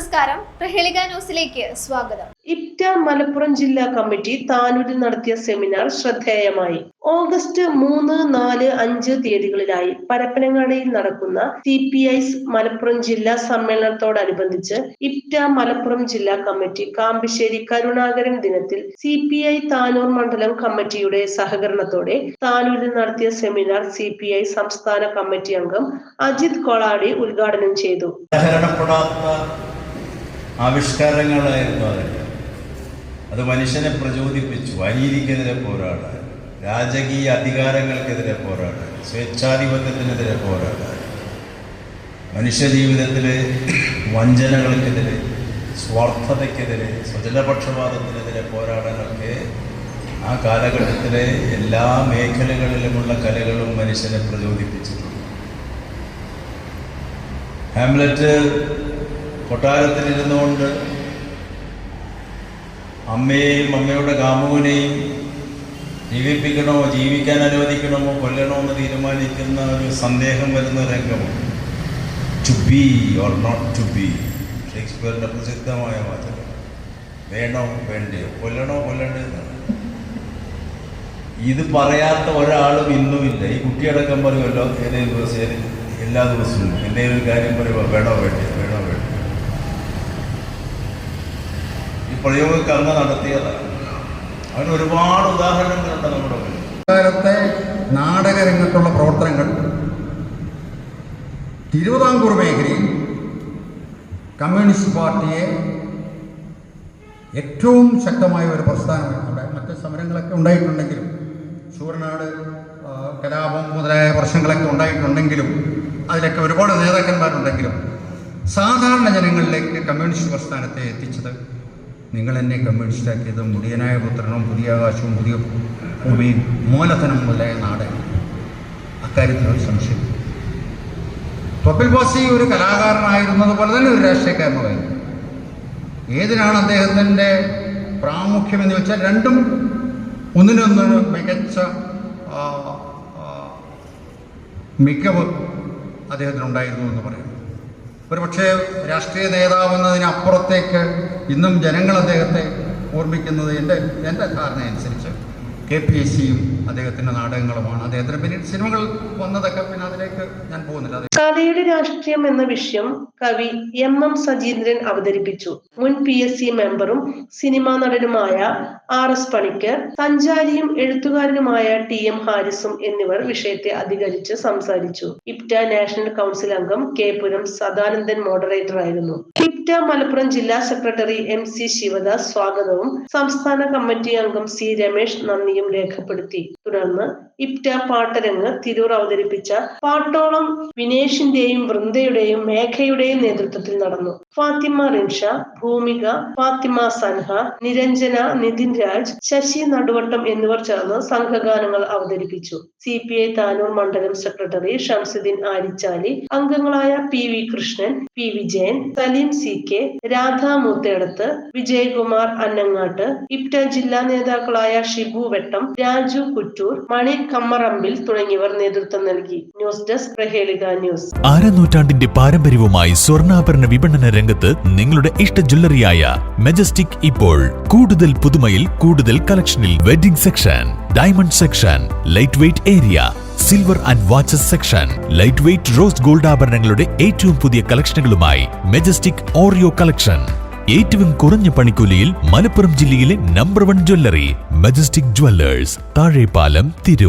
നമസ്കാരം. പ്രഹേളിക ന്യൂസിലേക്ക് സ്വാഗതം. ഇറ്റ മലപ്പുറം ജില്ലാ കമ്മിറ്റി താനൂരിൽ നടത്തിയ സെമിനാർ ശ്രദ്ധേയമായി. ഓഗസ്റ്റ് മൂന്ന് നാല് അഞ്ച് തീയതികളിലായി പരപ്പനങ്ങാടിയിൽ നടക്കുന്ന സി പി ഐസ് മലപ്പുറം ജില്ലാ സമ്മേളനത്തോടനുബന്ധിച്ച് ഇപ്റ്റ മലപ്പുറം ജില്ലാ കമ്മിറ്റി കാമ്പിശ്ശേരി കരുണാകരൻ ദിനത്തിൽ സി പി ഐ താനൂർ മണ്ഡലം കമ്മിറ്റിയുടെ സഹകരണത്തോടെ താനൂരിൽ നടത്തിയ സെമിനാർ സി പി ഐ സംസ്ഥാന കമ്മിറ്റി അംഗം അജിത് കൊളാടി ഉദ്ഘാടനം ചെയ്തു. ആവിഷ്കാരങ്ങളായിരുന്നു അതൊക്കെ അത് മനുഷ്യനെ പ്രചോദിപ്പിച്ചു. അനീതിക്കെതിരെ പോരാടാൻ രാജകീയ അധികാരങ്ങൾക്കെതിരെ പോരാടാൻ സ്വേച്ഛാധിപത്യത്തിനെതിരെ പോരാടാൻ മനുഷ്യജീവിതത്തിലെ വഞ്ചനകൾക്കെതിരെ സ്വാർത്ഥതയ്ക്കെതിരെ സ്വജനപക്ഷപാതത്തിനെതിരെ പോരാടാനൊക്കെ ആ കാലഘട്ടത്തിലെ എല്ലാ മേഖലകളിലുമുള്ള കലകളും മനുഷ്യനെ പ്രചോദിപ്പിച്ചിട്ടുണ്ട്. ഹാംലറ്റ് കൊട്ടാരത്തിലിരുന്നുകൊണ്ട് അമ്മയെയും അമ്മയുടെ കാമുവിനെയും ജീവിപ്പിക്കണമോ ജീവിക്കാൻ അനുവദിക്കണമോ കൊല്ലണോ എന്ന് തീരുമാനിക്കുന്ന ഒരു സന്ദേഹം വരുന്ന രംഗമാണ് to be or not to be ഷേക്സ്പിയറിന്റെ പ്രസിദ്ധമായ വാചകം. വേണോ വേണ്ടയോ? കൊല്ലണോ കൊല്ലണ്ടേ എന്നാണ്. ഇത് പറയാത്ത ഒരാളും ഇന്നുമില്ല ഈ കുട്ടിയടക്കം പറയുമല്ലോ ഏതെങ്കിലും ദിവസം എല്ലാ ദിവസവും എന്തെങ്കിലും കാര്യം പറയുമ്പോൾ വേണോ വേണ്ടേ വേണോ കർമ്മ ഈ പ്രയോഗമൊക്കെ അന്ന് നടത്തിയതാണ്. അതിന് ഒരുപാട് ഉദാഹരണങ്ങളുണ്ട് നമ്മുടെ കാലത്തെ നാടകരംഗത്തുള്ള പ്രവർത്തനങ്ങൾ തിരുവിതാംകൂർ മേഖലയിൽ കമ്മ്യൂണിസ്റ്റ് പാർട്ടിയെ ഏറ്റവും ശക്തമായ ഒരു പ്രസ്ഥാനമാണ് അവിടെ മറ്റ് സമരങ്ങളൊക്കെ ഉണ്ടായിട്ടുണ്ടെങ്കിലും ചൂരനാട് കലാപം മുതലായ പ്രശ്നങ്ങളൊക്കെ ഉണ്ടായിട്ടുണ്ടെങ്കിലും അതിലൊക്കെ ഒരുപാട് നേതാക്കന്മാരുണ്ടെങ്കിലും സാധാരണ ജനങ്ങളിലേക്ക് കമ്മ്യൂണിസ്റ്റ് പ്രസ്ഥാനത്തെ എത്തിച്ചത് നിങ്ങൾ എന്നെ കമ്മ്യൂണിസ്റ്റാക്കിയത് മുടിയനായ പുത്രനും പുതിയ ആകാശവും പുതിയ ഭൂമിയും മൂലധനം മുതലായ നാടാണ്. അക്കാര്യത്തിൽ ഒരു സംശയം. തൊപ്പിൽ ബോസി ഒരു കലാകാരനായിരുന്നത് പോലെ തന്നെ ഒരു രാഷ്ട്രീയക്കാരനായിരുന്നു ഏതിനാണ് അദ്ദേഹത്തിന്റെ പ്രാമുഖ്യം എന്ന് വെച്ചാൽ രണ്ടും ഒന്നിനൊന്നൊരു മികച്ച മികവ് അദ്ദേഹത്തിനുണ്ടായിരുന്നു എന്ന് പറയുന്നു ഒരുപക്ഷെ രാഷ്ട്രീയ നേതാവെന്നതിനപ്പുറത്തേക്ക് ഇന്നും ജനങ്ങൾ അദ്ദേഹത്തെ ഓർമ്മിക്കുന്നത് എന്റെ എന്റെ ധാരണ അനുസരിച്ച് കെ പി എസ് സിയും അദ്ദേഹത്തിന്റെ നാടകങ്ങളുമാണ്. അദ്ദേഹത്തിന് പിന്നീട് സിനിമകൾ വന്നതൊക്കെ പിന്നെ അതിലേക്ക് ഞാൻ പോകുന്നില്ല. കലയുടെ രാഷ്ട്രീയം എന്ന വിഷയം കവി എം എം സജീന്ദ്രൻ അവതരിപ്പിച്ചു. മുൻ പി എസ് സി മെമ്പറും സിനിമാ നടനുമായ ആർ എസ് പണിക്കർ സഞ്ചാരിയും എഴുത്തുകാരനുമായ ടി എം ഹാരിസും എന്നിവർ വിഷയത്തെ അധികരിച്ച് സംസാരിച്ചു. ഇപ്റ്റ നാഷണൽ കൗൺസിൽ അംഗം കെ പുരം സദാനന്ദൻ മോഡറേറ്റർ ആയിരുന്നു. ഇപ്റ്റ മലപ്പുറം ജില്ലാ സെക്രട്ടറി എം സി ശിവദാസ് സ്വാഗതവും സംസ്ഥാന കമ്മിറ്റി അംഗം സി രമേശ് നന്ദിയും രേഖപ്പെടുത്തി. തുടർന്ന് ഇപ്റ്റ പാട്ടരങ്ങ് തിരൂർ അവതരിപ്പിച്ച പാട്ടോളം വിനേഷിന്റെയും വൃന്ദയുടെയും മേഘയുടെയും നേതൃത്വത്തിൽ നടന്നു. ഫാത്തിമ റിൻഷ ഭൂമിക ഫാത്തിമ സൻഹ നിരഞ്ജന നിതിൻ രാജ് ശശി നടുവട്ടം എന്നിവർ ചേർന്ന് സംഘഗാനങ്ങൾ അവതരിപ്പിച്ചു. സി പി ഐ താനൂർ മണ്ഡലം സെക്രട്ടറി ഷംസുദ്ദീൻ ആരിച്ചാലി അംഗങ്ങളായ P V Krishnan P Vijayan Saleem C K Radha Moothedath Vijayakumar Annangattu IPTA ജില്ലാ നേതാക്കളായ ഷിബു വെട്ടം രാജു കുറ്റൂർ മണി കമ്മറമ്പിൽ തുടങ്ങിയവർ നേതൃത്വം നൽകി. News desk Prahelika news. ആരനൂറ്റാണ്ടിന്റെ പാരമ്പര്യവുമായി സ്വർണാഭരണ വിപണന രംഗത്ത് നിങ്ങളുടെ ഇഷ്ട ജ്വല്ലറിയായ മെജസ്റ്റിക് ഇപ്പോൾ. കൂടുതൽ പുതുമയിൽ കൂടുതൽ കളക്ഷനിൽ wedding section diamond section light weight area silver and watches section light weight rose gold ആഭരണങ്ങളുടെ ഏറ്റവും പുതിയ കളക്ഷനുകളുമായി മെജസ്റ്റിക് ഓറിയോ കളക്ഷൻ. ഏറ്റവും കുറഞ്ഞ പണിക്കൂലിയിൽ മലപ്പുറം ജില്ലയിലെ number one jewellery Majestic jewellers Thazhepalam Tirur